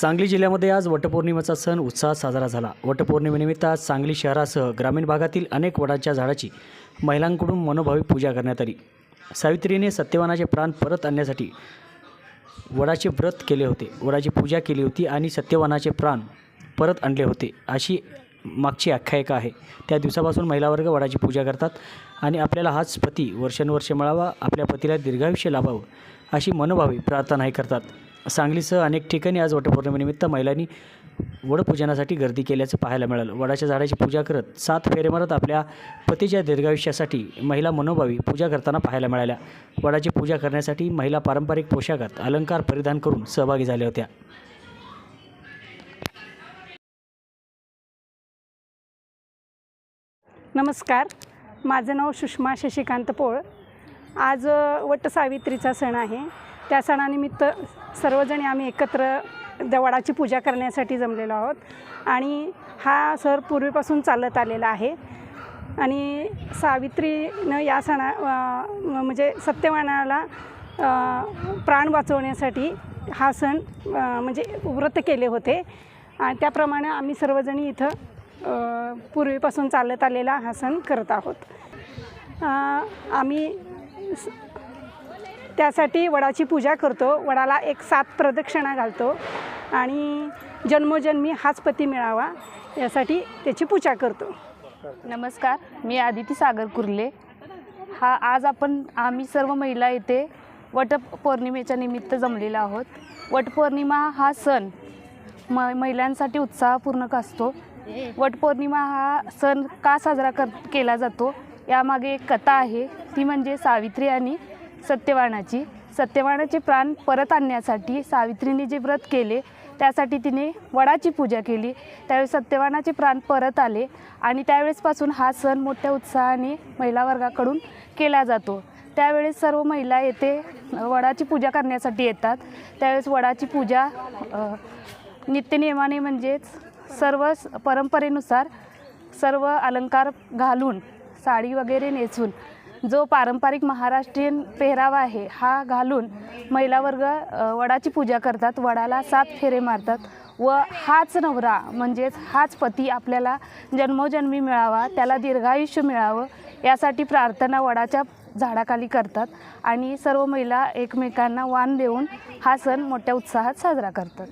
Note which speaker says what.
Speaker 1: सांगली जिल्ह्यामध्ये आज वटपौर्णिमेचा सण उत्साहात साजरा झाला. वटपौर्णिमेनिमित्त आज सांगली शहरासह ग्रामीण भागातील अनेक वडाच्या झाडाची महिलांकडून मनोभावी पूजा करण्यात आली. सावित्रीने सत्यवानाचे प्राण परत आणण्यासाठी वडाचे व्रत केले होते. वडाची पूजा केली होती आणि सत्यवानाचे प्राण परत आणले होते. अशी मागची आख्यायिका आहे. त्या दिवसापासून महिला वर्ग वडाची पूजा करतात आणि आपल्याला हाच पती वर्षानुवर्षे मिळावा आपल्या पतीला दीर्घायुष्य लाभावं अशी मनोभावी प्रार्थनाही करतात. सांगलीसह अनेक ठिकाणी आज वटपौर्णिमेनिमित्त महिलांनी वडपूजनासाठी गर्दी केल्याचं पाहायला मिळालं. वडाच्या झाडाची पूजा करत सात फेरे मारत आपल्या पतीच्या दीर्घायुष्यासाठी महिला मनोभावी पूजा करताना पाहायला मिळाल्या. वडाची पूजा करण्यासाठी महिला पारंपरिक पोशाखात अलंकार परिधान करून सहभागी झाल्या होत्या.
Speaker 2: नमस्कार. माझं नाव सुषमा शशिकांत पोळ. आज वट वटसावित्रीचा सण आहे. त्या सणानिमित्त सर्वजणी आम्ही एकत्र देवळाची पूजा करण्यासाठी जमलेलो आहोत. आणि हा सण पूर्वीपासून चालत आलेला आहे. आणि सावित्रीनं या सणा म्हणजे सत्यवानाला प्राण वाचवण्यासाठी हा सण म्हणजे व्रत केले होते. आणि त्याप्रमाणे आम्ही सर्वजणी इथं पूर्वीपासून चालत आलेला हा सण करत आहोत. आम्ही स- त्यासाठी वडाची पूजा करतो. वडाला एक सात प्रदक्षिणा घालतो. आणि जन्मोजन्मी हाच पती मिळावा यासाठी त्याची पूजा करतो.
Speaker 3: नमस्कार मी आदिती सागर कुर्ले हा आज आपण आम्ही सर्व महिला येथे वटपौर्णिमेच्या निमित्त जमलेलो आहोत. वटपौर्णिमा हा सण म महिलांसाठी उत्साहपूर्णक असतो. वटपौर्णिमा हा सण का साजरा कर केला जातो? यामागे एक कथा आहे. ती म्हणजे सावित्री आणि सत्यवानाची सत्यवानाचे प्राण परत आणण्यासाठी सावित्रीने जे व्रत केले त्यासाठी तिने वडाची पूजा केली. त्यावेळेस सत्यवानाचे प्राण परत आले आणि त्यावेळेसपासून हा सण मोठ्या उत्साहाने महिला वर्गाकडून केला जातो. त्यावेळेस सर्व महिला येथे वडाची पूजा करण्यासाठी येतात. त्यावेळेस वडाची पूजा नित्यनियमाने म्हणजेच सर्व स- परंपरेनुसार सर्व अलंकार घालून साडी वगैरे नेसून जो पारंपरिक महाराष्ट्रीयन पेहरावा आहे हा घालून महिला वर्ग वडाची पूजा करतात वडाला सात फेरे मारतात व हाच नवरा म्हणजेच हाच पती आपल्याला जन्मोजन्मी मिळावा त्याला दीर्घायुष्य मिळावं यासाठी प्रार्थना वडाच्या झाडाखाली करतात आणि सर्व महिला एकमेकांना वाण देऊन हा सण मोठ्या उत्साहात साजरा करतात.